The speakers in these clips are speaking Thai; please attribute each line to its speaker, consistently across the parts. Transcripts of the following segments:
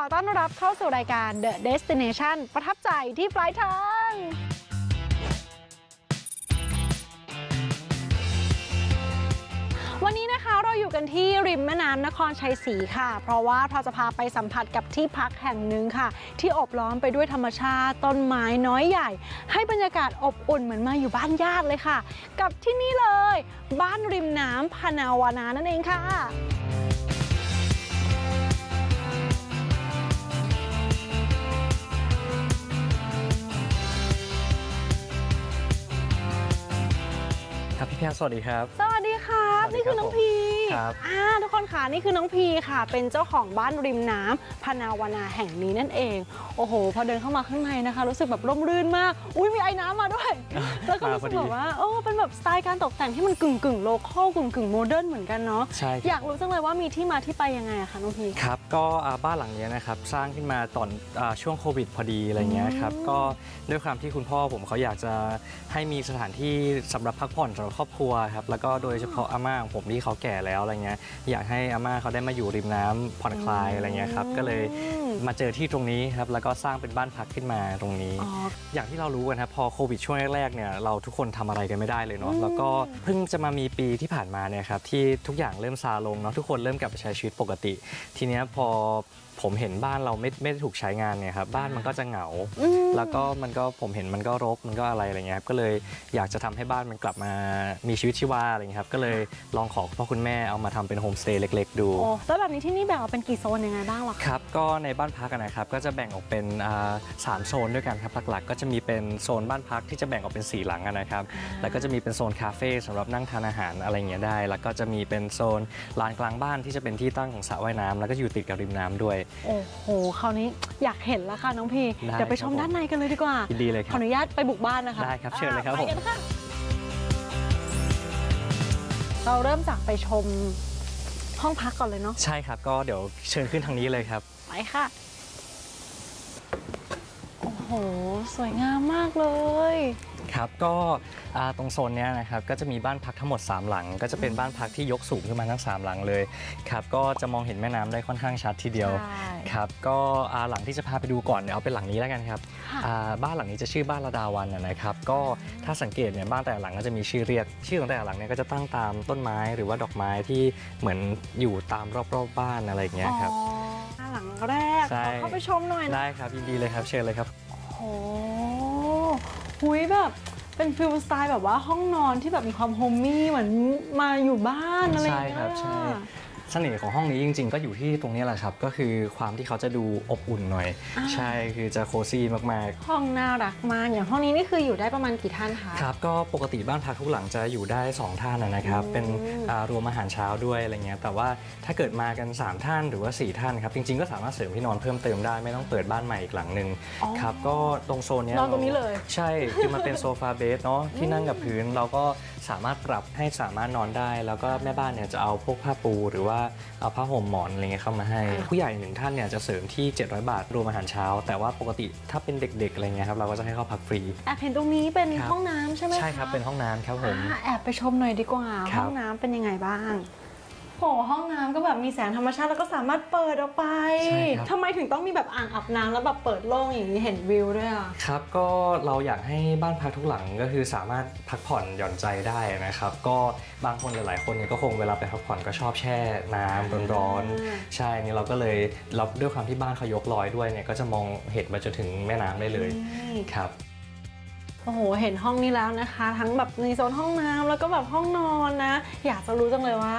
Speaker 1: ขอต้อนรับเข้าสู่รายการ The Destination ประทับใจที่ปลายทางวันนี้นะคะเราอยู่กันที่ริมแม่น้ำนครชัยศรีค่ะ เพราะว่าเราจะพาไปสัมผัสกับที่พักแห่งหนึ่งค่ะ ที่อบล้อมไปด้วยธรรมชาติต้นไม้น้อยใหญ่ ให้บรรยากาศอบอุ่นเหมือนมาอยู่บ้านญาติเลยค่ะ กับที่นี่เลย บ้านริมน้ำพนาวานานั่นเองค่ะ
Speaker 2: พี่แพรสวัสดีครับ
Speaker 1: สวัสดีครับ
Speaker 2: สวัสดี
Speaker 1: นี่
Speaker 2: ครั
Speaker 1: คื
Speaker 2: บ
Speaker 1: อน้องพี
Speaker 2: ครับ
Speaker 1: อ่าทุกคนค่ะนี่คือน้องพีค่ะ เป็นเจ้าของบ้านริมน้ำพนาวนาแห่งนี้นั่นเอง โอ้โห พอเดินเข้ามาข้างในนะคะ รู้สึกแบบร่มรื่นมาก อุ้ยมีไอ้น้ำมาด้วย แล้วก็รู้สึกแบบว่าโอ้เป็นแบบสไตล์การตกแต่งที่มันกึ่งกึ่งโลคอลกึ่งกึ่งโมเดิร์นเหมือนกันเนาะ
Speaker 2: ใช่
Speaker 1: อยากรู้จังเลยว่ามีที่มาที่ไปยังไงอะคะน้องพี
Speaker 2: ครับก็อ่าบ้านหลังเนี้ยนะครับสร้างขึ้นมาตอนอาช่วงโควิดพอดีอะไรเงี้ยครับ
Speaker 1: อืม
Speaker 2: ก็ด้วยความที่คุณพ่อผมเขาอยากจะให้มีสถานที่สำหรับพักผ่อนสำหรับครอบครัวครับแล้วก็โดยเฉพาะอาม่าของผมที่เขาแก่แล้วอะไรเงี้ยอยากให้อาม่าเขาได้มาอยู่ริมน้ำผ่อนคลายอะไรเงี้ยครับก็เลย
Speaker 1: อืม
Speaker 2: มาเจอที่ตรงนี้ครับแล้วก็สร้างเป็นบ้านพักขึ้นมาตรงนี้
Speaker 1: อ๋อ
Speaker 2: อย่างที่เรารู้กันครับพอโควิดช่วงแรกๆเนี่ยเราทุกคนทำอะไรกันไม่ได้เลยเนาะ
Speaker 1: อืม
Speaker 2: แล้วก็เพิ่งจะมามีปีที่ผ่านมาเนี่ยครับที่ทุกอย่างเริ่มซาลงเนาะทุกคนเริ่มกลับไปใช้ชีวิตปกติ ทีเนี้ยพอ ผมเห็นบ้านเราไม่ไม่ได้ถูกใช้งานเนี่ยครับบ้านมันก็จะเหงา
Speaker 1: อืม
Speaker 2: แล้วก็มันก็ผมเห็นมันก็รกมันก็อะไรอะไรเงี้ยครับก็เลยอยากจะทำให้บ้านมันกลับมามีชีวิตชีวาอะไรเงี้ยครับก็เลยลองขอคุณพ่อคุณแม่เอามาทำเป็นโฮมสเตย์เล็ก ๆ ดู
Speaker 1: โอ้แล้วแบบนี้ที่นี่แบ่งออกเป็นกี่โซนยังไงบ้างล่ะคะ
Speaker 2: ครับก็ในบ้านพักอะนะครับก็จะแบ่งออกเป็นอ่าสามโซนด้วยกันครับหลักๆ ก็จะมีเป็นโซนบ้านพักที่จะแบ่งออกเป็นสีหลังอะนะครับแล้วก็จะมีเป็นโซนคาเฟ่สำหรับนั่งทานอาหารอะไรอย่างเงี้ยได้ แล้วก็จะมีเป็นโซนลานกลางบ้านที่จะเป็นที่ตั้งของสระว่ายน้ำแล้วก็อยู่ติดกับริมน้ำด้วย
Speaker 1: โอ้โหคราวนี้อยากเห็นแล้วค่ะน้องพี
Speaker 2: ได้
Speaker 1: เดี๋ยวไปชม
Speaker 2: ครับผม
Speaker 1: ด้านในกันเลยดีกว่า
Speaker 2: ยินดีเลยค
Speaker 1: ข
Speaker 2: รั
Speaker 1: อบอนุญาตไปบุกบ้านนะคะ
Speaker 2: ได้ครับเชิญเลยครับ
Speaker 1: อ่าไปกันค่ะเราเริ่มจากไปชมห้องพักก่อนเลยเนาะ
Speaker 2: ใช่ครับก็เดี๋ยวเชิญขึ้นทางนี้เลยครับ
Speaker 1: ไปค่ะโอ้โห สวยงามมากเลย
Speaker 2: ครับก็อ่าตรงโซนเนี้ยนะครับก็จะมีบ้านพักทั้งหมด 3 หลัง ก็จะเป็นบ้านพักที่ยกสูงขึ้นมาทั้ง 3 หลังเลยครับก็จะมองเห็นแม่น้ำได้ค่อนข้างชัดทีเดียว
Speaker 1: ใช่
Speaker 2: ครับก็อ่าหลังที่จะพาไปดูก่อนเนี่ยเอาเป็นหลังนี้แล้วกันครับ
Speaker 1: ค่ะ
Speaker 2: อ่าบ้านหลังนี้จะชื่อบ้านระดาวันนะนะครับก็ถ้าสังเกตเนี่ยบ้านแต่ละหลังก็จะมีชื่อเรียก ชื่อของแต่ละหลังเนี่ยก็จะตั้งตามต้นไม้หรือว่าดอกไม้ที่เหมือนอยู่ตามรอบๆบ้านอะไรอย่างเงี้ยครับ
Speaker 1: อ๋อหลังแรก
Speaker 2: ใช่
Speaker 1: ขอเข้าไปชมหน่อยนะ
Speaker 2: ได้ครับยินดีเลยครับเชิญเลยครับ
Speaker 1: โอ้โหหุยแบบเป็นฟิลสไตล์แบบว่าห้องนอนที่แบบมีความโฮมมี่เหมือนมาอยู่บ้านอะไรอย่างเงี้ย
Speaker 2: ใช่ครับใช่ เสน่ห์ของห้องนี้จริง ๆ ก็อยู่ที่ตรงนี้แหละครับ ก็คือความที่เขาจะดูอบอุ่นหน่อย
Speaker 1: อ่า
Speaker 2: ใช่คือจะโคซี่มาก
Speaker 1: ห้องน่ารักมากอย่างห้องนี้นี่คืออยู่ได้ประมาณกี่ท่านคะ
Speaker 2: ๆ ครับ ก็ปกติบ้านพักทุกหลังจะอยู่ได้ 2 ท่านนะนะครับ
Speaker 1: อืม
Speaker 2: เป็นอ่ารวมอาหารเช้าด้วยอะไรเงี้ยแต่ว่าถ้าเกิดมากัน 3 ท่านหรือว่า 4 ท่านครับ จริง ๆ ก็สามารถเสริมที่นอนเพิ่มเติมได้ไม่ต้องเปิดบ้านใหม่อีกหลังหนึ่ง
Speaker 1: อ๋อ
Speaker 2: ครับก็ตรงโซนเนี้ย
Speaker 1: นอนตรงนี้เลย
Speaker 2: ใช่คือมันเป็นโซฟาเบสเนาะที่นั่งกับพื้นเราก็สามารถปรับให้สามารถนอนได้ แล้วก็แม่บ้านเนี่ยจะเอาพวกผ้าปูหรือว่าเอาผ้าห่มหมอนอะไรเงี้ยเข้ามาให้
Speaker 1: อ่า
Speaker 2: ผู้ใหญ่หนึ่งท่านเนี่ยจะเสริมที่ 700 บาทรวมอาหารเช้า แต่ว่าปกติถ้าเป็นเด็กๆอะไรเงี้ยครับเราก็จะให้เข้าพักฟรี
Speaker 1: แอบเห็นตรงนี้เป็น
Speaker 2: ครับ
Speaker 1: ห้องน้ำใช่ไหมะ
Speaker 2: ใช่ครับเป็นห้องน้ำครับผม
Speaker 1: อ่าแอบไปชมหน่อยดีกว่า
Speaker 2: ครับ
Speaker 1: ห้องน้ำเป็นยังไงบ้างโหห้องน้ำก็แบบมีแสงธรรมชาติแล้วก็สามารถเปิดออกไป
Speaker 2: ใช่ครับ
Speaker 1: ทำไมถึงต้องมีแบบอ่างอาบน้ำแล้วแบบเปิดโล่งอย่างนี้เห็นวิวด้วยอะ
Speaker 2: ครับก็เราอยากให้บ้านพักทุกหลังก็คือสามารถพักผ่อนหย่อนใจได้นะครับ ก็บางคนหลายๆคนเนี่ยก็คงเวลาไปพักผ่อนก็ชอบแช่น้ำร้อน
Speaker 1: อ่า
Speaker 2: ๆใช่นี่เราก็เลยเราด้วยความที่บ้านเขายกลอยด้วยเนี่ยก็จะมองเห็นมาจนถึงแม่น้ำได้เลย
Speaker 1: นี่
Speaker 2: ครับ
Speaker 1: โอ้โห เห็นห้องนี้แล้วนะคะ ทั้งแบบในโซนห้องน้ำแล้วก็แบบห้องนอนนะ อยากจะรู้จังเลยว่า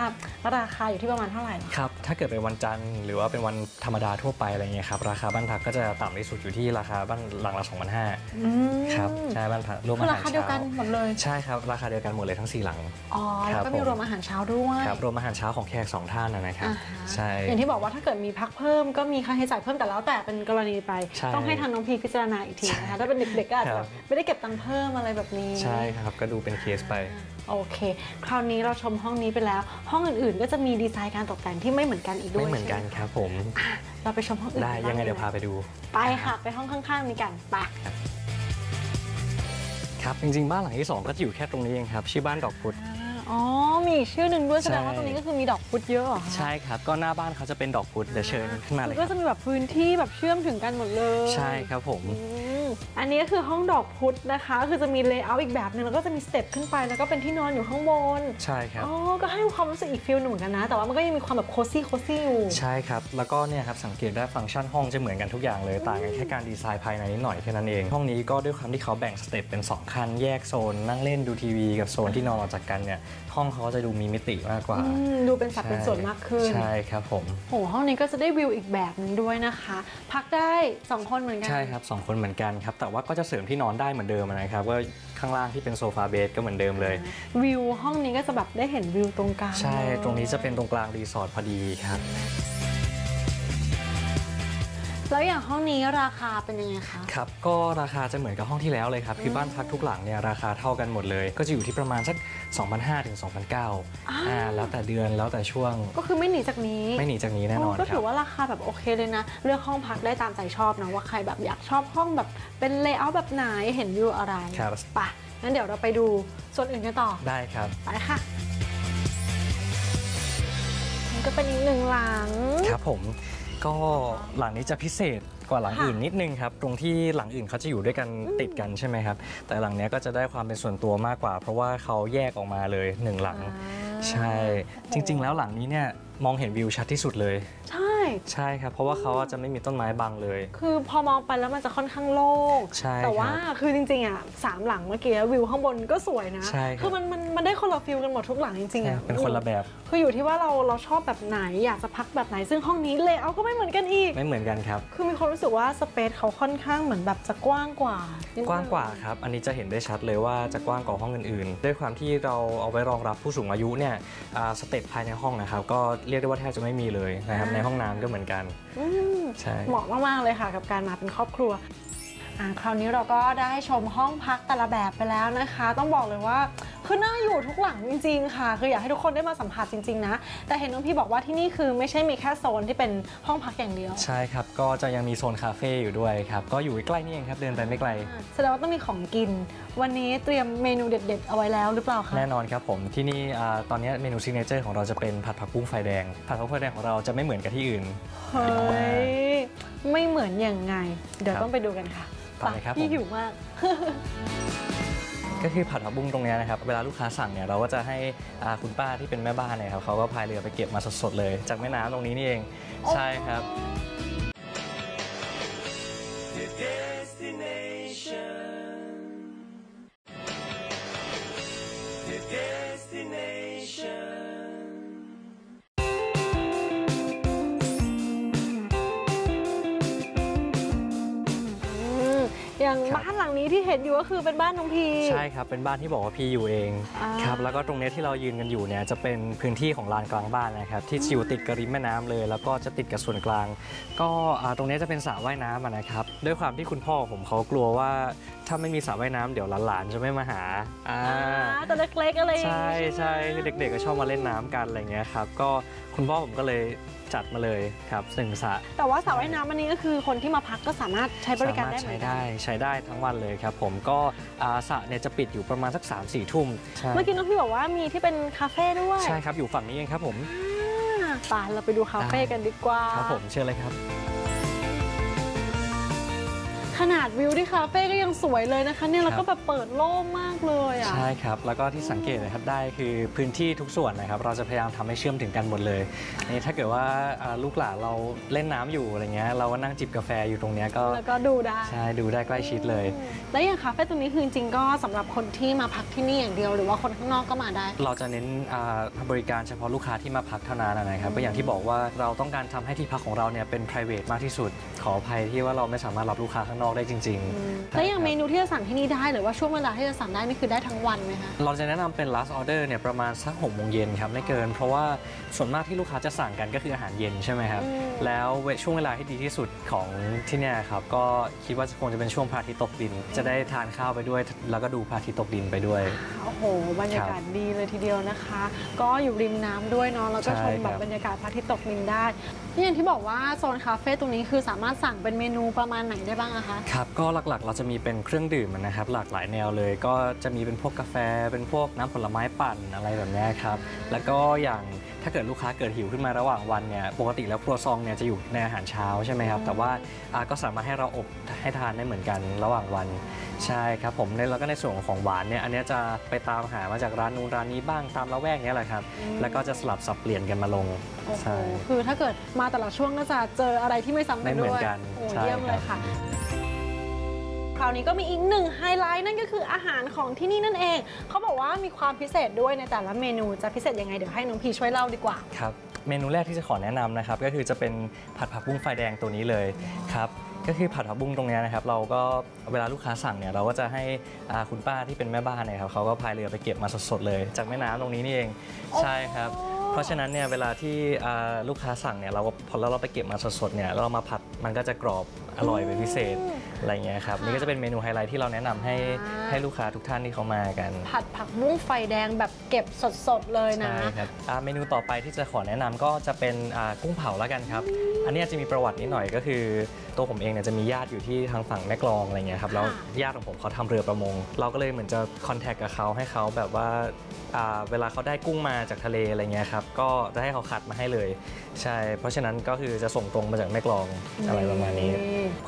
Speaker 1: ราคาอยู่ที่ประมาณเท่าไหร่เหรอ
Speaker 2: ครับ ถ้าเกิดเป็นวันจันทร์หรือว่าเป็นวันธรรมดาทั่วไปอะไรเงี้ยครับ ราคาบ้านพักก็จะต่ำที่สุดอยู่ที่ราคาบ้านหลังละ2,500
Speaker 1: อืม
Speaker 2: ครับ ใช่ บ้านพักรวม
Speaker 1: คือ
Speaker 2: อา
Speaker 1: รา
Speaker 2: หาร
Speaker 1: คาเดียว
Speaker 2: เช้า
Speaker 1: กันหมดเลย
Speaker 2: ใช่ครับ ราคาเดียวกันหมดเลยทั้งสี่หลัง
Speaker 1: อ๋อ
Speaker 2: ค
Speaker 1: แล้
Speaker 2: รั
Speaker 1: ว
Speaker 2: บ
Speaker 1: ก็มี
Speaker 2: ผม
Speaker 1: รวมอาหารเช้าด้วย
Speaker 2: ครับ รวมอาหารเช้าของแขกสองท่านนะนะครับ
Speaker 1: อ่าฮะ
Speaker 2: ใช่
Speaker 1: อย่างที่บอกว่าถ้าเกิดมีพักเพิ่มก็มีค่าใช้จ่ายเพิ่มแต่แล้วแต่เป็นกรณีไป
Speaker 2: ใช่
Speaker 1: ต้องให้ทางน้องพีพิจารณาอีกทีนะคะ ถ้าเป็นเด็กๆก็อาจจะ
Speaker 2: ค
Speaker 1: แบ
Speaker 2: รั
Speaker 1: บบไม่ได้เก็บตังค์เพิ่มอะไรแบบนี้
Speaker 2: ใช่ครับ ก็ดูเป็นเคสไป
Speaker 1: โอเค คราวนี้เราชมห้องนี้ไปแล้ว ห้องอื่นๆ ก็จะมีดีไซน์การตกแต่งที่ไม่เหมือนกันอีกด้วย
Speaker 2: ไม่เหมือนกัน
Speaker 1: ใช่ไค
Speaker 2: รับผม
Speaker 1: อะเราไปชมห้องอื่น
Speaker 2: ได้
Speaker 1: กันบ้
Speaker 2: ยังไงเดี๋ยว
Speaker 1: ล
Speaker 2: พาไปดู
Speaker 1: ไปค่ะ ไปห้องข้างๆนี้กันไป
Speaker 2: ครับ จริงๆ บ้านหลังที่ 2 ก็จะอยู่แค่ตรงนี้เองครับ ชื่อบ้านดอกพุธ
Speaker 1: อ่าอ๋อ มีอีกชื่อหนึ่งด้วยแสดงว่า
Speaker 2: ใช่
Speaker 1: ตรงนี้ก็คือมีดอกพุธเยอะเหรอคะ
Speaker 2: ใช่ครับ ก็หน้าบ้านเขาจะเป็นดอกพุธเดี๋ยวเชิญขึ้นมาเลยค
Speaker 1: ก็
Speaker 2: รับ
Speaker 1: จะมีแบบพื้นที่แบบเชื่อมถึงกันหมดเลย
Speaker 2: ใช่ครับผม
Speaker 1: อืมอันนี้ก็คือห้องดอกพุธนะคะ คือจะมีเลเยอร์อีกแบบหนึงแล้วก็จะมีสเต็ปขึ้นไปแล้วก็เป็นที่นอนอยู่ข้างบน
Speaker 2: ใช่ครับ
Speaker 1: อ๋อ ก็ให้ความรู้สึกอีกฟิลหนึ่งเหมือนกันนะ แต่ว่ามันก็ยังมีความแบบโคซี่โคซี่อยู่
Speaker 2: ใช่ครับ แล้วก็เนี่ยครับสังเกตได้ฟังก์ชันห้องจะเหมือนกันทุกอย่างเลยต่างกันแค่การดีไซน์ภายในนิดหน่อยแค่นั้นเอง ห้องนี้ก็ด้วยความที่เขาแบ่งสเต็ปเป็น 2 คัน แยกโซน นั่งเล่นดูทีวีกับโซนที่นอนออกจากกันเนี่ยห้องเขาจะดูมีมิติมากกว่า
Speaker 1: อืมดูเป็นสัดเป็นส่วนมากขึ้น
Speaker 2: ใช่ครับผม
Speaker 1: โหห้องนี้ก็จะได้วิวอีกแบบหนึงด้วยนะคะ พักได้สองคนเหมือนกัน
Speaker 2: ใช่ครับสองคนเหมือนกันครับ แต่ว่าก็จะเสริมที่นอนได้เหมือนเดิมนะครับก็ข้างล่างที่เป็นโซฟาเบดก็เหมือนเดิมเลย
Speaker 1: วิวห้องนี้ก็จะแบบได้เห็นวิวตรงกลาง
Speaker 2: ใช่
Speaker 1: เลย
Speaker 2: ตรงนี้จะเป็นตรงกลางรีสอร์ทพอดีครับ
Speaker 1: แล้วอย่างห้องนี้ราคาเป็นยังไงคะ
Speaker 2: ครับก็ราคาจะเหมือนกับห้องที่แล้วเลยครับคือบ้านพักทุกหลังเนี่ยราคาเท่ากันหมดเลย ก็จะอยู่ที่ประมาณสัก2,500ถึง2,900อ่าแล้วแต่เดือนแล้วแต่ช่วง
Speaker 1: ก็คือไม่หนีจากนี้
Speaker 2: ไม่หนีจากนี้แน่นอน
Speaker 1: โก็
Speaker 2: ค
Speaker 1: ถื
Speaker 2: รั
Speaker 1: อบ ว่าราคาแบบโอเคเลยนะ เลือกห้องพักได้ตามใจชอบนะว่าใครแบบอยากชอบห้องแบบเป็นเลเยอร์แบบไหนเห็นวิวอะไร
Speaker 2: ครับ
Speaker 1: ไปะงั้นเดี๋ยวเราไปดูส่วนอื่นกันต่อ
Speaker 2: ได้ครับ
Speaker 1: ไปค่ะนี่ก็เป็นอีกหนึ่งหลัง
Speaker 2: ครับผม ก็หลังนี้จะพิเศษกว่าหลัง
Speaker 1: ค่ะ
Speaker 2: อื่นนิดนึงครับ ตรงที่หลังอื่นเขาจะอยู่ด้วยกันติดกันใช่ไหมครับ แต่หลังเนี้ยก็จะได้ความเป็นส่วนตัวมากกว่า เพราะว่าเขาแยกออกมาเลยหนึ่งหลัง
Speaker 1: อ่า
Speaker 2: ใช่ จริง ๆ แล้วหลังนี้เนี่ยมองเห็นวิวชัดที่สุดเลย
Speaker 1: ใช่
Speaker 2: ใช่ครับ เพราะว่าเขาจะไม่มีต้นไม้บังเลย
Speaker 1: คือพอมองไปแล้วมันจะค่อนข้างโล่ง
Speaker 2: ใช่
Speaker 1: แต่ว่า
Speaker 2: ครับ
Speaker 1: คือจริงๆอะสามหลังเมื่อกี้วิวข้างบนก็สวยนะ
Speaker 2: ใช่ครับ
Speaker 1: คือมันมันมันได้คนละฟิลกันหมดทุกหลังจริงๆ
Speaker 2: ใช่
Speaker 1: อะ
Speaker 2: เป็นคนละแบบ
Speaker 1: คืออยู่ที่ว่าเราเราชอบแบบไหนอยากจะพักแบบไหนซึ่งห้องนี้เลเยอร์ก็ไม่เหมือนกันอีก
Speaker 2: ไม่เหมือนกันครับ
Speaker 1: คือมีความรู้สึกว่าสเปซเขาค่อนข้างเหมือนแบบจะกว้างกว่านิดนึ
Speaker 2: กว้างกว่าครับ อันนี้จะเห็นได้ชัดเลยว่าจะกว้างกว่าห้องอื่นๆ ด้วยความที่เราเอาไว้รองรับผู้สูงอายุเนี่ยอ่าสเต็ปภายในห้องนะครับก็เรียกได้ว่าแทบจะไม่มีเลยนะครับในห้องน้ำก็เหมือนกัน
Speaker 1: อืม
Speaker 2: ใช่
Speaker 1: เหมาะมาก ๆ เลยค่ะ กับการมาเป็นครอบครัวอ่า คราวนี้เราก็ได้ชมห้องพักแต่ละแบบไปแล้วนะคะ ต้องบอกเลยว่าคือน่าอยู่ทุกหลังจริง ๆ ค่ะ คืออยากให้ทุกคนได้มาสัมผัสจริง ๆ นะ แต่เห็นน้องพี่บอกว่าที่นี่คือไม่ใช่มีแค่โซนที่เป็นห้องพักอย่างเดียว
Speaker 2: ใช่ครับ ก็จะยังมีโซนคาเฟ่อยู่ด้วยครับ ก็อยู่ใกล้นี่เองครับ เดินไปไม่ไกล
Speaker 1: อ่าแสดงว่าต้องมีของกิน วันนี้เตรียมเมนูเด็ด ๆ เอาไว้แล้วหรือเปล่าคะ
Speaker 2: แน่นอนครับผมที่นี่อ่าตอนนี้เมนูซิกเนเจอร์ของเราจะเป็นผัดผักบุ้งไฟแดง ผัดผักบุ้งไฟแดงของเราจะไม่เหมือนกับที่อื่น
Speaker 1: เฮ้ยไม่เหมือนอย่างไง เดี๋ยว
Speaker 2: ครับ
Speaker 1: ต้องไปดูกันค่ะ
Speaker 2: ไปเลยครับ
Speaker 1: พี่
Speaker 2: ผม
Speaker 1: หิวมาก
Speaker 2: ก็คือผัดผักบุ้งตรงเนี้ยนะครับ เวลาลูกค้าสั่งเนี่ยเราก็จะให้อ่าคุณป้าที่เป็นแม่บ้านเนี่ยครับเขาก็พายเรือไปเก็บมาสดๆเลย จากแม่น้ำตรงนี้นี่เอง ใช่ครับ
Speaker 1: อื อย่าง
Speaker 2: ครับ
Speaker 1: บ้านหลังนี้ที่เห็นอยู่ก็คือเป็นบ้านน้องพี
Speaker 2: ใช่ครับเป็นบ้านที่บอกว่าพี่อยู่เอง
Speaker 1: อ่า
Speaker 2: ครับแล้วก็ตรงเนี้ยที่เรายืนกันอยู่เนี่ยจะเป็นพื้นที่ของลานกลางบ้านนะครับที่อยู่ติดกับริมแม่น้ำเลย แล้วก็จะติดกับส่วนกลาง ก็อ่าตรงเนี้ยจะเป็นสระว่ายน้ำอะนะครับด้วยความที่คุณพ่อผมเขากลัวว่า ถ้าไม่มีสระว่ายน้ำเดี๋ยวหลานๆจะไม่มาหาอ่า
Speaker 1: อ่าแต่เล็กๆอะไรอย่าง
Speaker 2: ใช่
Speaker 1: งี้
Speaker 2: ใช่
Speaker 1: ไหม
Speaker 2: เด็กๆก็ชอบมาเล่นน้ำกันอะไรเงี้ยครับ ก็คุณพ่อผมก็เลย จัดมาเลยครับหนึ่งสระ
Speaker 1: แต่ว่าสระว่ายน้ำอันนี้ก็คือคนที่มาพักก็สามารถใช้บริการ
Speaker 2: สามาร
Speaker 1: ได้
Speaker 2: ถ
Speaker 1: เหมื
Speaker 2: ใช้
Speaker 1: อนกัน
Speaker 2: ได้ใช้ได้ทั้งวันเลยครับผมก็อ่าสระเนี่ยจะปิดอยู่ประมาณสัก3 4ทุ่มใช่
Speaker 1: เมื่อกี้น้องพี่บอกว่ามีที่เป็นคาเฟ่ด้วย
Speaker 2: ใช่ครับอยู่ฝั่งนี้เองครับผม
Speaker 1: อ่าไป่าเราไปดูคาเฟ่กันดีกว่า
Speaker 2: ครับผมเชิญเลยครับ
Speaker 1: ขนาดวิวที่คาเฟ่ก็ยังสวยเลยนะคะเนี่ย
Speaker 2: ครับ
Speaker 1: แล้วก็แบบเปิดโล่งมากเลยอะ
Speaker 2: ใช่ครับ แล้วก็ที่สังเกตนะครับได้คือพื้นที่ทุกส่วนนะครับ เราจะพยายามทำให้เชื่อมถึงกันหมดเลยนี่ถ้าเกิดว่าอ่าลูกหลานเราเล่นน้ำอยู่อะไรเงี้ยเราก็นั่งจิบกาแฟอยู่ตรงเนี้ยก็
Speaker 1: แล้วก็ดูได้
Speaker 2: ใช่ดูได้ใกล้ชิดเลย
Speaker 1: อืมแล้วอย่างคาเฟ่ตรงนี้คือจริงๆก็สำหรับคนที่มาพักที่นี่อย่างเดียว หรือว่าคนข้างนอกก็มาได้
Speaker 2: เราจะเน้นอ่าบริการเฉพาะลูกค้าที่มาพักเท่านั้นนะครับก็อย่างที่บอกว่าเราต้องการทำให้ที่พักของเราเนี่ยเป็น p r i v a t มากที่สุด ขออภัยที่ว่าเราไม่สามารถรับลูกค้าข้างนอกได้จริงๆ
Speaker 1: แล้วอย่าง
Speaker 2: ใช่
Speaker 1: เม
Speaker 2: ครับ
Speaker 1: นูที่จะสั่งที่นี่ได้หรือว่าช่วงเวลาที่จะสั่งได้นี่คือได้ทั้งวันไหมคะ
Speaker 2: เราจะแนะนำเป็น last order เนี่ยประมาณสักหกโมงเย็นครับไม่เกิน เพราะว่าส่วนมากที่ลูกค้าจะสั่งกันก็คืออาหารเย็นใช่ไหมครับ
Speaker 1: อืม
Speaker 2: แล้วเวช่วงเวลาที่ดีที่สุดของที่เนี่ยครับก็คิดว่าคงจะเป็นช่วงพระอาทิตย์ตกดิน จะได้ทานข้าวไปด้วย แล้วก็ดูพระอาทิตย์ตกดินไปด้วย
Speaker 1: โอ้โหบรรยากาศดีเลยทีเดียวนะคะ ก็อยู่ริมน้ำด้วยเนาะแล้วก็
Speaker 2: ใช่
Speaker 1: ชมแบ
Speaker 2: ครับบ
Speaker 1: บรรยากาศพระอาทิตย์ตกดินได้นี่อย่างที่บอกว่าโซนคาเฟ่ตรงนี้คือสามารถสั่งเป็นเมนูประมาณไหนได้บ้างอะคะ
Speaker 2: ครับก็หลักๆ เราจะมีเป็นเครื่องดื่มนะครับหลากหลายแนวเลย ก็จะมีเป็นพวกกาแฟ เป็นพวกน้ำผลไม้ปั่นอะไรแบบเนี้ยครับแล้วก็อย่างถ้าเกิดลูกค้าเกิดหิวขึ้นมาระหว่างวันเนี่ยปกติแล้วครัวซองเนี่ยจะอยู่ในอาหารเช้าใช่ไหมครับแต่ว่าอ่าก็สามารถให้เราอบให้ทานได้เหมือนกันระหว่างวันใช่ครับผมในแล้วก็ในส่วนของหวานเนี่ยอันเนี้ยจะไปตามหามาจากร้านนู้นร้านนี้บ้างตามละแวกเนี้ยแหละครับ
Speaker 1: อืม
Speaker 2: แล้วก็จะสลับสับเปลี่ยนกันมาลง
Speaker 1: โอ้โห
Speaker 2: ใช่
Speaker 1: คือถ้าเกิดมาแต่ละช่วงก็จะเจออะไรที่ไม่ซ้ำกัน
Speaker 2: ไม่เหมื
Speaker 1: ด้
Speaker 2: อ
Speaker 1: วนย
Speaker 2: กัน
Speaker 1: โอ้
Speaker 2: ใช่
Speaker 1: เยี่ยมเลย
Speaker 2: ครั
Speaker 1: ค่ะ
Speaker 2: บ
Speaker 1: คราวนี้ก็มีอีกหนึ่งไฮไลท์นั่นก็คืออาหารของที่นี่นั่นเอง เขาบอกว่ามีความพิเศษด้วยในแต่ละเมนูจะพิเศษยังไงเดี๋ยวให้น้องพีช่วยเล่าดีกว่า
Speaker 2: ครับเมนูแรกที่จะขอแนะนำนะครับก็คือจะเป็นผัดผักบุ้งไฟแดงตัวนี้เลยครับก็คือผัดผักบุ้งตรงเนี้ยนะครับเราก็เวลาลูกค้าสั่งเนี่ยเราก็จะให้อ่าคุณป้าที่เป็นแม่บ้านเนี่ยครับเขาก็พายเรือไปเก็บมาสดๆเลย จากแม่น้ำตรงนี้นี่เอง
Speaker 1: โอ้
Speaker 2: ใช่ครับ เพราะฉะนั้นเนี่ยเวลาที่อ่าลูกค้าสั่งเนี่ยเราก็พอเราไปเก็บมาสดๆเนี่ยแล้วเรามาผัดมันก็จะกรอบ อร่อยเป็นพิเศษอะไรเงี้ยครับนี่ก็จะเป็นเมนูไฮไลท์ที่เราแนะนำให้ให้ลูกค้าทุกท่านที่เขามากัน
Speaker 1: ผัดผักบุ้งไฟแดงแบบเก็บสดๆเลยนะ
Speaker 2: ใช่ครับอ่าเมนูต่อไปที่จะขอแนะนำก็จะเป็นอ่ากุ้งเผาแล้วกันครับ อันนี้จะมีประวัตินิดหน่อยก็คือ ตัวผมเองเนี่ยจะมีญาติอยู่ที่ทางฝั่งแม่กลองอะไรเงี้ยครับแล้วญาติของผมเขาทำเรือประมง เราก็เลยเหมือนจะคอนแทคกับเขาให้เขาแบบว่าอ่าเวลาเขาได้กุ้งมาจากทะเลอะไรเงี้ยครับก็จะให้เขาคัดมาให้เลย ใช่ เพราะฉะนั้นก็คือจะส่งตรงมาจากแม่กลองอะไรประมาณนี้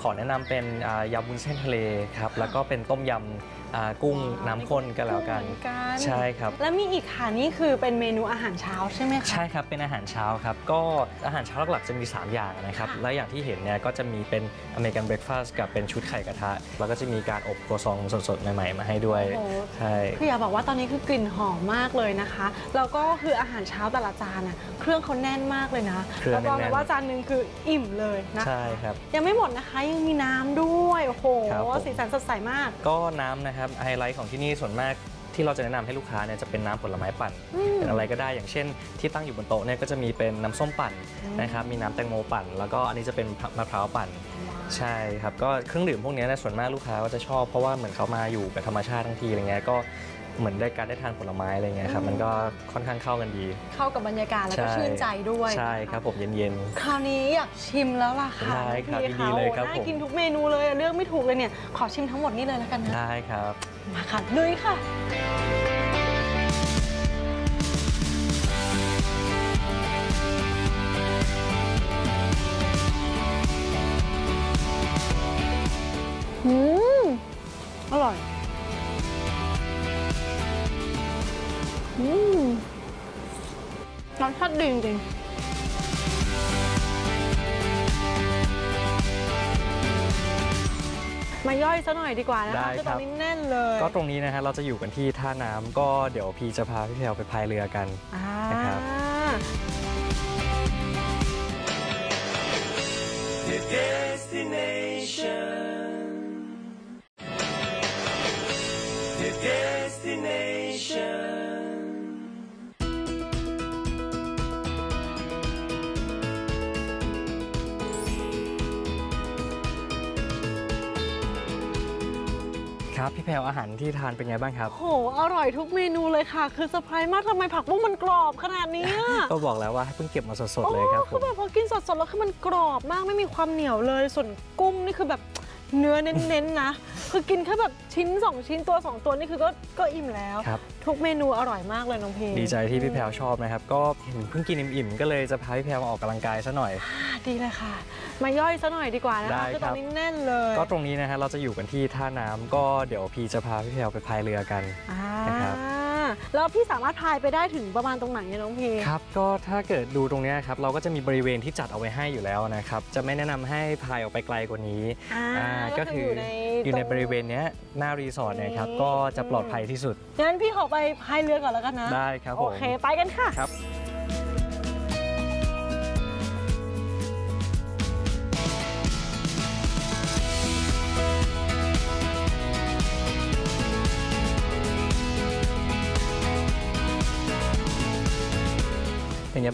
Speaker 2: ขอแนะนำเป็นอ่ายำวุ้นเส้นทะเลครับ แล้วก็เป็นต้มยำอ่ากุ้งน้ำข้นก็แล้วกัน
Speaker 1: เหมือกัน
Speaker 2: ใช่ครับ
Speaker 1: แล้วมีอีกค่ะนี่คือเป็นเมนูอาหารเช้าใช่ไหมคะ
Speaker 2: ใช่ครับ เป็นอาหารเช้าครับ ก็อาหารเช้าหลักๆจะมี 3 อย่างนะครับ
Speaker 1: ค่ะ
Speaker 2: และอย่างที่เห็นเนี่ยก็จะมีเป็นอเมริกันเบรคฟาสต์กับเป็นชุดไข่กระทะ แล้วก็จะมีการอบครัวซองสดๆ ใหม่ๆ มาให้ด้วย
Speaker 1: โอ้โห
Speaker 2: ใช่
Speaker 1: คืออยากบอกว่าตอนนี้คือกลิ่นหอมมากเลยนะคะ แล้วก็คืออาหารเช้าแต่ละจานอะเครื่องเขาแน่นมากเลยนะ
Speaker 2: เครื่อง
Speaker 1: รับรองเล
Speaker 2: แน่
Speaker 1: ย
Speaker 2: น
Speaker 1: ว่าจานหนึ่งคืออิ่มเลยนะ
Speaker 2: ใช่ครับ
Speaker 1: ยังไม่หมดนะคะยังมีน้ำด้วย โอ้โห
Speaker 2: ครับผม
Speaker 1: สีสันสดใสมาก
Speaker 2: ก็น้ำนะครับไฮไลท์ของที่นี่ส่วนมากที่เราจะแนะนำให้ลูกค้าเนี่ยจะเป็นน้ำผลไม้ปั่น
Speaker 1: อืม
Speaker 2: เป็นอะไรก็ได้อย่างเช่น ที่ตั้งอยู่บนโต๊ะเนี่ยก็จะมีเป็นน้ำส้มปั่น
Speaker 1: อืม
Speaker 2: นะครับมีน้ำแตงโมปั่น แล้วก็อันนี้จะเป็นมะพร้าวปั่น ใช่ครับก็เครื่องดื่มพวกเนี้ยนะส่วนมากลูกค้าก็จะชอบเพราะว่าเหมือนเขามาอยู่กับธรรมชาติทั้งทีอะไรเงี้ยก็ เหมือนได้การได้ทานผลไม้อะไรเงี้ยครับมันก็ค่อนข้างเข้ากันดี
Speaker 1: เข้ากับบรรยากาศแล้วก็
Speaker 2: ใช่
Speaker 1: ชื่นใจด้วย
Speaker 2: ใช่
Speaker 1: นะะ
Speaker 2: ครับผมเย็น
Speaker 1: คราวนี้อยากชิมแล้วล่ะค่ะ
Speaker 2: ได้ครับ
Speaker 1: พี่
Speaker 2: ยินดีเลยครับ
Speaker 1: โอ้
Speaker 2: ผม
Speaker 1: น่ากินทุกเมนูเลยอะเลือกไม่ถูกเลยเนี่ยขอชิมทั้งหมดนี่เลยแล้วกัน
Speaker 2: ๆ
Speaker 1: นะ
Speaker 2: ได้ครับ
Speaker 1: มาค่ะลุยค่ะอืมอร่อย ดีจริงๆ มาย่อยซะหน่อยดีกว่านะคะ
Speaker 2: ได้
Speaker 1: คือ
Speaker 2: ค
Speaker 1: ต
Speaker 2: รั
Speaker 1: อบนนี้แน่นเลย
Speaker 2: ก็ตรงนี้นะฮะเราจะอยู่กันที่ท่าน้ำก็เดี๋ยวพี่จะพาพี่แพลวไปพายเรือกัน
Speaker 1: อ่า
Speaker 2: นะครับ ครับพี่แพลวอาหารที่ทานเป็นไงบ้างครับ
Speaker 1: โห อร่อยทุกเมนูเลยค่ะ คือเซอร์ไพรส์มากทำไมผักบุ้งมันกรอบขนาดนี้อะ
Speaker 2: ก็บอกแล้วว่าเพิ่งเก็บมาสดๆเลยครับผ
Speaker 1: คือ
Speaker 2: ม
Speaker 1: แบบพอกินสดๆแล้วคือมันกรอบมากไม่มีความเหนียวเลย ส่วนกุ้งนี่คือแบบ เนื้อเน้นๆนะ คือกินแค่แบบชิ้น 2 ชิ้นตัว 2 ตัวนี่คือก็ก็อิ่มแล้ว
Speaker 2: ครับ
Speaker 1: ทุกเมนูอร่อยมากเลยน้องพี
Speaker 2: ดีใจที่พี่แพลวชอบนะครับ ก็เห็นเพิ่งกินอิ่มๆ ก็เลยจะพาพี่แพลวมาออกกำลังกายซะหน่อย
Speaker 1: อ่าดีเลยค่ะ มาย่อยซะหน่อยดีกว่านะ
Speaker 2: ได้
Speaker 1: คะคือ
Speaker 2: ค
Speaker 1: ต
Speaker 2: รั
Speaker 1: อบนนี้แน่นเลย
Speaker 2: ก็ตรงนี้นะฮะเราจะอยู่กันที่ท่าน้ำก็เดี๋ยวพี่จะพาพี่แพลวไปพายเรือกัน
Speaker 1: อ่า
Speaker 2: นะครับ
Speaker 1: แล้วพี่สามารถพายไปได้ถึงประมาณตรงไหนเนี่ยน้องพี
Speaker 2: ครับก็ถ้าเกิดดูตรงเนี้ยครับเราก็จะมีบริเวณที่จัดเอาไว้ให้อยู่แล้วนะครับจะไม่แนะนำให้พายออกไปไกลกว่านี้
Speaker 1: อ่า
Speaker 2: อ่าก็คือ
Speaker 1: ใน
Speaker 2: อยู่ใน
Speaker 1: ตง
Speaker 2: บริเวณเนี้ยหน้ารีสอร์ทเนี่ยครับ
Speaker 1: อืม
Speaker 2: ก็จะปลอดภัยที่สุด
Speaker 1: งั้นพี่ขอไปพายเรือก่อนแล้วกันนะ
Speaker 2: ได้ครับผม
Speaker 1: โอเคไปกันค่ะ
Speaker 2: ครับ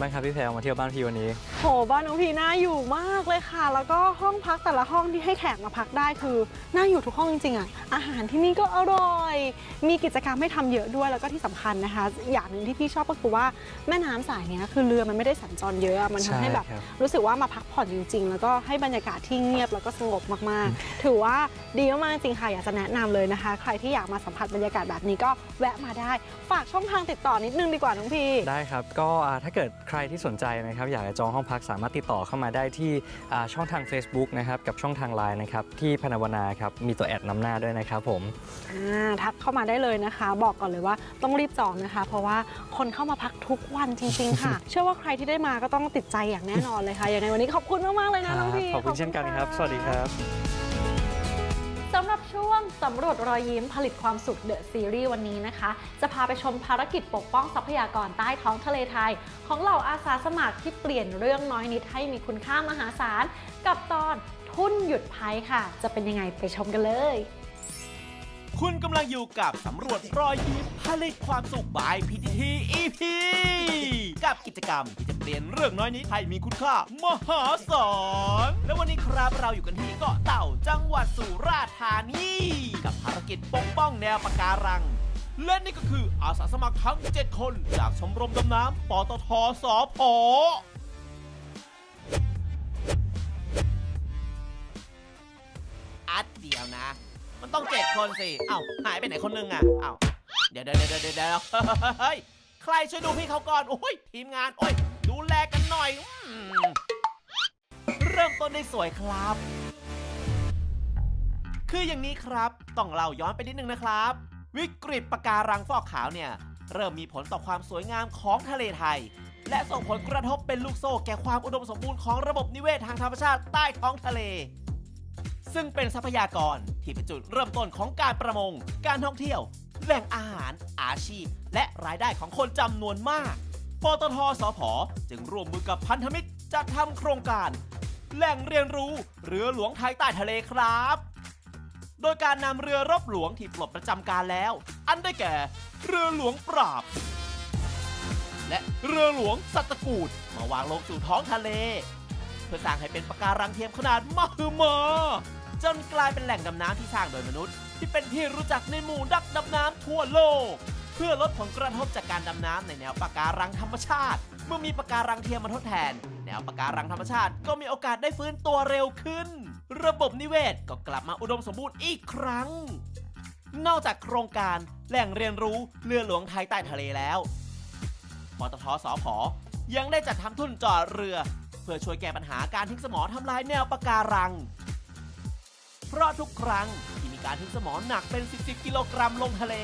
Speaker 2: บ้างครับพี่แพลวมาเที่ยวบ้านพี่วันนี้
Speaker 1: โหบ้านน้องพีน่าอยู่มากเลยค่ะ แล้วก็ห้องพักแต่ละห้องที่ให้แขกมาพักได้คือน่าอยู่ทุกห้องจริงๆอะอาหารที่นี่ก็อร่อย มีกิจกรรมให้ทำเยอะด้วยแล้วก็ที่สำคัญนะคะ อย่างหนึ่งที่พี่ชอบก็คือว่าแม่น้ำสายเนี้ยคือเรือมันไม่ได้สัญจรเยอะมันทำให้แบบ
Speaker 2: ใช่ครับ
Speaker 1: รู้สึกว่ามาพักผ่อนจริง ๆ แล้วก็ให้บรรยากาศที่เงียบแล้วก็สงบมากๆ ถือว่าดีมากๆจริงค่ะอยากจะแนะนำเลยนะคะ ใครที่อยากมาสัมผัสบรรยากาศแบบนี้ก็แวะมาได้ ฝากช่องทางติดต่อนิดนึงดีกว่าน้องพี
Speaker 2: ได้ครับก็อ่าถ้าเกิดใครที่สนใจนะครับอยากจะจองห้องพักสามารถติดต่อเข้ามาได้ที่อ่าช่องทาง Facebook นะครับกับช่องทาง Line นะครับที่พนาวนาครับมีตัวแอดนำหน้าด้วยนะครับผม
Speaker 1: อ่าทักเข้ามาได้เลยนะคะ บอกก่อนเลยว่าต้องรีบจองนะคะ เพราะว่าคนเข้ามาพักทุกวันจริง ๆ ค่ะ เชื่อว่าใครที่ได้มาก็ต้องติดใจอย่างแน่นอนเลยค่ะอย่างในวันนี้ขอบคุณมากๆเลยนะน้องพี
Speaker 2: ขอบคุณเช่นกันครับ สวัสดีครับ
Speaker 1: สำหรับช่วงสำรวจรอยยิ้มผลิตความสุขเดอะซีรีส์วันนี้นะคะ จะพาไปชมภารกิจปกป้องทรัพยากรใต้ท้องทะเลไทย ของเหล่าอาสาสมัครที่เปลี่ยนเรื่องน้อยนิดให้มีคุณค่ามหาศาล กับตอนทุ่นหยุดภัยค่ะ จะเป็นยังไงไปชมกันเลย
Speaker 3: คุณกำลังอยู่กับสำรวจรอยยิ้มผลิตความสุขบาย PTT EP กับกิจกรรมที่จะเปลี่ยนเรื่องน้อยนิดให้มีคุณค่ามหาศาลและวันนี้ครับเราอยู่กันที่เกาะเต่าจังหวัดสุราษฎร์ธานีกับภารกิจปกป้องแนวปะการัง และนี่ก็คืออาสาสมัครทั้ง 7 คนจากชมรมดำน้ำปตทสพอัดเดียวนะ มันต้องเจ็ดคนสิ เอ้าหายไปไหนคนหนึงอะ เอ้าเดี๋ยวเดี๋ยวเดี๋ยวเดี๋ยวเฮ้ยใครช่วยดูพี่เขาก่อน โอ้ยทีมงาน โอ้ยดูแลกันหน่อยอเริ่มต้นได้สวยครับ คืออย่างนี้ครับ ต้องเล่าย้อนไปนิดนึงนะครับ วิกฤตปะการังฟอกขาวเนี่ย เริ่มมีผลต่อความสวยงามของทะเลไทย และส่งผลกระทบเป็นลูกโซ่แก่ความอุดมสมบูรณ์ของระบบนิเวศทางธรรมชาติใต้ท้องทะเล ซึ่งเป็นทรัพยากรที่เป็นจุดเริ่มต้นของการประมง การท่องเที่ยว แหล่งอาหาร อาชีพ และรายได้ของคนจำนวนมาก ปตทสพจึงร่วมมือกับพันธมิตรจัดทำโครงการ แหล่งเรียนรู้เรือหลวงไทยใต้ทะเลครับ โดยการนำเรือรบหลวงที่ปลดประจำการแล้ว อันได้แก่ เรือหลวงปราบ และเรือหลวงสัตกูดมาวางลงสู่ท้องทะเล เพื่อสร้างให้เป็นปะการังเทียมขนาดมหึมา จนกลายเป็นแหล่งดำน้ำที่สร้างโดยมนุษย์ ที่เป็นที่รู้จักในหมู่นักดำน้ำทั่วโลก เพื่อลดผลกระทบจากการดำน้ำในแนวปะการังธรรมชาติ เมื่อมีปะการังเทียมมาทดแทน แนวปะการังธรรมชาติก็มีโอกาสได้ฟื้นตัวเร็วขึ้น ระบบนิเวศก็กลับมาอุดมสมบูรณ์อีกครั้ง นอกจากโครงการแหล่งเรียนรู้เรือหลวงไทยใต้ทะเลแล้วปตทสพยังได้จัดทำทุนจอดเรือ เพื่อช่วยแก้ปัญหาการทิ้งสมอทำลายแนวปะการัง เพราะทุกครั้งที่มีการทิ้งสมอหนักเป็น 10 กิโลกรัมลงทะเล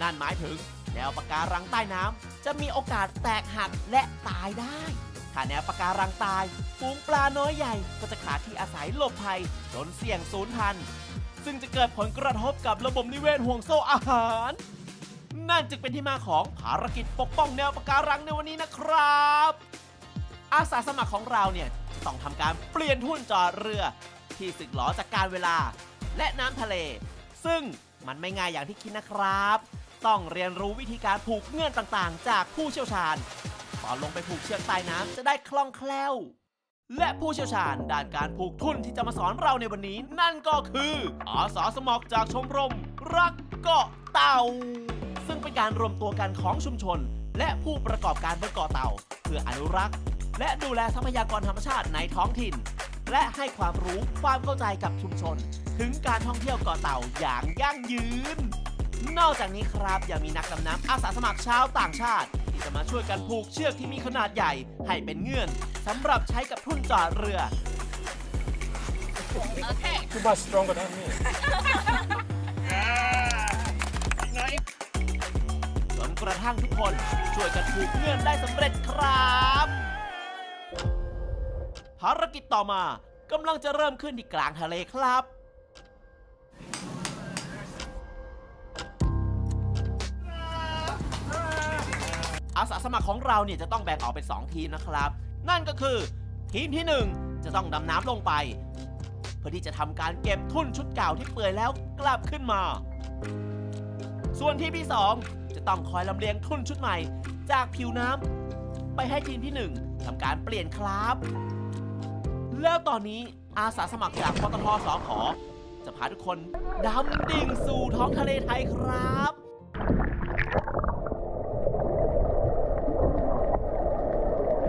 Speaker 3: นั่นหมายถึงแนวปะการังใต้น้ำจะมีโอกาสแตกหักและตายได้ ถ้าแนวปะการังตาย ฝูงปลาน้อยใหญ่ก็จะขาดที่อาศัยหลบภัยจนเสี่ยงสูญพันธุ์ซึ่งจะเกิดผลกระทบกับระบบนิเวศห่วงโซ่อาหาร นั่นจึงเป็นที่มาของภารกิจปกป้องแนวปะการังในวันนี้นะครับ อาสาสมัครของเราเนี่ยต้องทำการเปลี่ยนทุ่นจอดเรือ ที่สึกหลอจากการเวลา และน้ำทะเล ซึ่งมันไม่ง่ายอย่างที่คิดนะครับ ต้องเรียนรู้วิธีการผูกเงื่อนต่างๆ จากผู้เชี่ยวชาญตอนลงไปผูกเชือกใต้น้ำจะได้คล่องแคล่ว และผู้เชี่ยวชาญด้านการผูกทุ่นที่จะมาสอนเราในวันนี้ นั่นก็คืออาสาสมัครจากชมรม รักเกาะเต่า ซึ่งเป็นการรวมตัวกันของชุมชน และผู้ประกอบการบนเกาะเต่า เพื่ออนุรักษ์ และดูแลทรัพยากรธรรมชาติในท้องถิ่น และให้ความรู้ความเข้าใจกับชุมชน ถึงการท่องเที่ยวเกาะเต่าอย่างยั่งยืน นอกจากนี้ครับยังมีนักดำน้ำอาสาสมัครชาวต่างชาติ ที่จะมาช่วยกันผูกเชือกที่มีขนาดใหญ่ ให้เป็นเงื่อนสำหรับใช้กับทุ่นจอดเรือ
Speaker 4: Too much stronger than me.
Speaker 3: จนกระทั่งทุกคนช่วยกันผูกเงื่อนได้สำเร็จครับ ภารกิจต่อมากำลังจะเริ่มขึ้นที่กลางทะเลครับ อาสาสมัครของเราเนี่ยจะต้องแบ่งออกเป็น 2 ทีมนะครับ นั่นก็คือ ทีมที่ 1 จะต้องดำน้ำลงไป เพื่อที่จะทำการเก็บทุ่นชุดเก่าที่เปื่อยแล้วกลับขึ้นมา ส่วนทีมที่ 2 จะต้องคอยลำเลียงทุ่นชุดใหม่ จากผิวน้ำไปให้ทีมที่ 1ทำการเปลี่ยนครับ แล้วตอนนี้อาสาสมัครจากปตทสอขอ จะพาทุกคนดำดิ่งสู่ท้องทะเลไทยครับ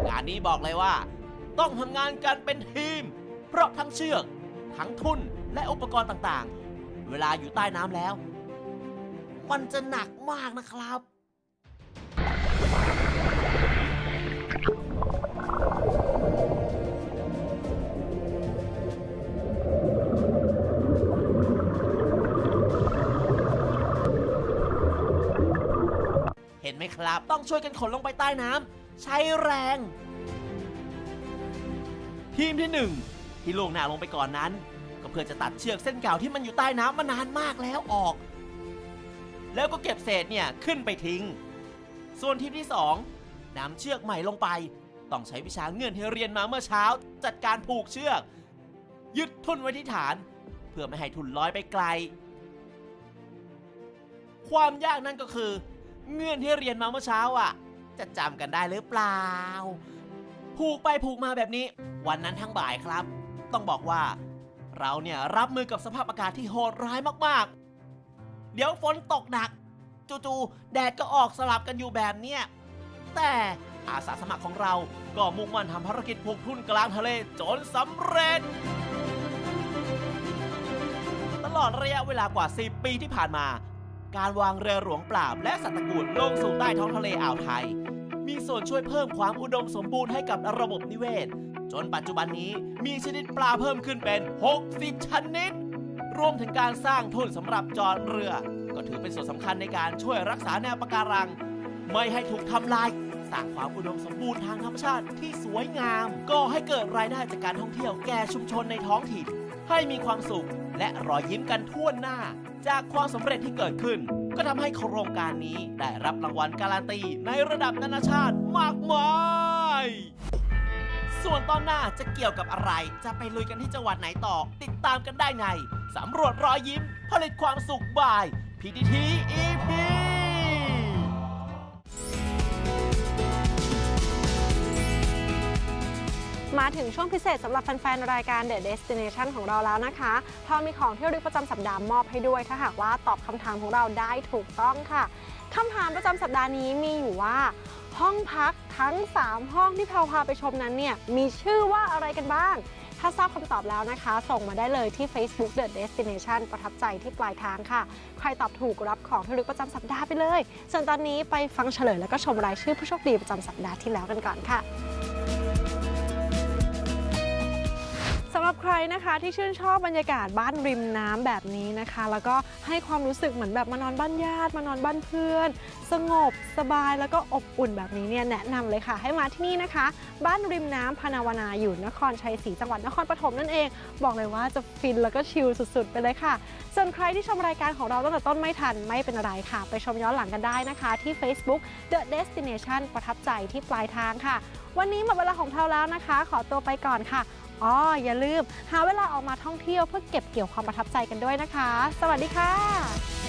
Speaker 3: งานนี้บอกเลยว่า ต้องทำงานกันเป็นทีม เพราะทั้งเชือก ทั้งทุ่นและอุปกรณ์ต่างๆ เวลาอยู่ใต้น้ำแล้ว มันจะหนักมากนะครับ ครับ ต้องช่วยกันขนลงไปใต้น้ำใช้แรง ทีมที่หนึ่งที่ลงหน้าลงไปก่อนนั้น ก็เพื่อจะตัดเชือกเส้นเก่าที่มันอยู่ใต้น้ำมานานมากแล้วออก แล้วก็เก็บเศษเนี่ยขึ้นไปทิ้ง ส่วนทีมที่สองนำเชือกใหม่ลงไป ต้องใช้วิชาเงื่อนที่เรียนมาเมื่อเช้า จัดการผูกเชือก ยึดทุ่นไว้ที่ฐาน เพื่อไม่ให้ทุ่นลอยไปไกล ความยากนั่นก็คือ เงื่อนที่เรียนมาเมื่อเช้าอะ จะจำกันได้หรือเปล่า ผูกไปผูกมาแบบนี้ วันนั้นทั้งบ่ายครับ ต้องบอกว่า เราเนี่ยรับมือกับสภาพอากาศที่โหดร้ายมากๆ เดี๋ยวฝนตกหนัก จู่ๆแดดก็ออกสลับกันอยู่แบบเนี้ยแต่อาสาสมัครของเราก็มุ่งมั่นทำภารกิจผูกทุ่นกลางทะเลจนสำเร็จ ตลอดระยะเวลากว่า 10 ปีที่ผ่านมา การวางเรือหลวงปราบและสัตว์ตะกรุดลงสู่ใต้ท้องทะเลอ่าวไทย มีส่วนช่วยเพิ่มความอุดมสมบูรณ์ให้กับระบบนิเวศ จนปัจจุบันนี้มีชนิดปลาเพิ่มขึ้นเป็น 60 ชนิด รวมถึงการสร้างทุ่นสำหรับจอดเรือ ก็ถือเป็นส่วนสำคัญในการช่วยรักษาแนวปะการัง ไม่ให้ถูกทำลายสร้างความอุดมสมบูรณ์ทางธรรมชาติที่สวยงาม ก็ให้เกิดรายได้จากการท่องเที่ยวแก่ชุมชนในท้องถิ่น ให้มีความสุขและรอยยิ้มกันทั่วหน้า จากความสำเร็จที่เกิดขึ้น ก็ทำให้โครงการนี้ได้รับรางวัลการันตีในระดับนานาชาติมากมาย ส่วนตอนหน้าจะเกี่ยวกับอะไร จะไปลุยกันที่จังหวัดไหนต่อ ติดตามกันได้ในสำรวจรอยยิ้ม ผลิตความสุขบ่ายพีดีทีอีพี
Speaker 1: มาถึงช่วงพิเศษสำหรับแฟนๆ รายการ The Destination ของเราแล้วนะคะพอมีของเที่ระลึกประจำสัปดาห์มอบให้ด้วย ถ้าหากว่าตอบคำถามของเราได้ถูกต้องค่ะคำถามประจำสัปดาห์นี้มีอยู่ว่า ห้องพักทั้ง 3 ห้องที่แพรวพาไปชมนั้นเนี่ยมีชื่อว่าอะไรกันบ้าง ถ้าทราบคำตอบแล้วนะคะ ส่งมาได้เลยที่ Facebook The Destination ประทับใจที่ปลายทางค่ะ ใครตอบถูกรับของที่ระลึกประจำสัปดาห์ไปเลย ส่วนตอนนี้ไปฟังเฉลยแล้วก็ชมรายชื่อผู้โชคดีประจำสัปดาห์ที่แล้วกันก่อนค่ะ หรับใครนะคะที่ชื่นชอบบรรยากาศบ้านริมน้ำแบบนี้นะคะ แล้วก็ให้ความรู้สึกเหมือนแบบมานอนบ้านญาติมานอนบ้านเพื่อน สงบสบายแล้วก็อบอุ่นแบบนี้เนี่ยแนะนำเลยค่ะ ให้มาที่นี่นะคะ บ้านริมน้ำพนาวนาอยู่นครชัยศรีจังหวัดนครปฐมนั่นเอง บอกเลยว่าจะฟินแล้วก็ชิลสุดๆ ไปเลยค่ะ ส่วนใครที่ชมรายการของเราตั้งแต่ต้นไม่ทันไม่เป็นไรค่ะ ไปชมย้อนหลังกันได้นะคะ ที่ Facebook The Destination ประทับใจที่ปลายทางค่ะ วันนี้หมดเวลาของเราแล้วนะคะ ขอตัวไปก่อนค่ะ อ๋ออย่าลืม หาเวลาออกมาท่องเที่ยวเพื่อเก็บเกี่ยวความประทับใจกันด้วยนะคะ สวัสดีค่ะ